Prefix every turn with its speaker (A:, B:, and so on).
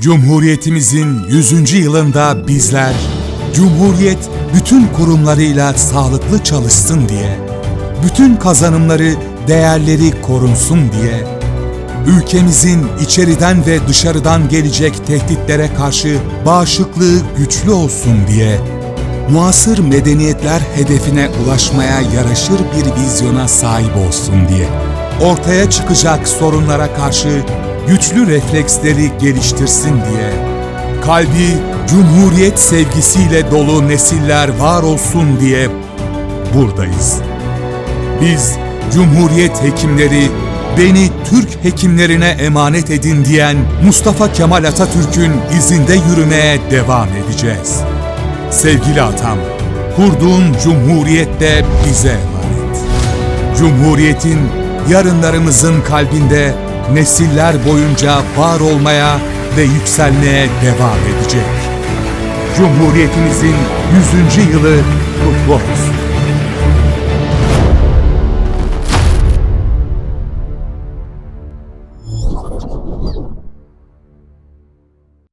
A: Cumhuriyetimizin 100. yılında bizler, Cumhuriyet bütün kurumlarıyla sağlıklı çalışsın diye, bütün kazanımları, değerleri korunsun diye, ülkemizin içeriden ve dışarıdan gelecek tehditlere karşı bağışıklığı güçlü olsun diye, muasır medeniyetler hedefine ulaşmaya yaraşır bir vizyona sahip olsun diye, ortaya çıkacak sorunlara karşı güçlü refleksleri geliştirsin diye, kalbi cumhuriyet sevgisiyle dolu nesiller var olsun diye buradayız. Biz Cumhuriyet hekimleri beni Türk hekimlerine emanet edin diyen Mustafa Kemal Atatürk'ün izinde yürümeye devam edeceğiz. Sevgili atam, kurduğun cumhuriyet de bize emanet. Cumhuriyetin yarınlarımızın kalbinde nesiller boyunca var olmaya ve yükselmeye devam edecek. Cumhuriyetimizin 100. yılı kutlu olsun.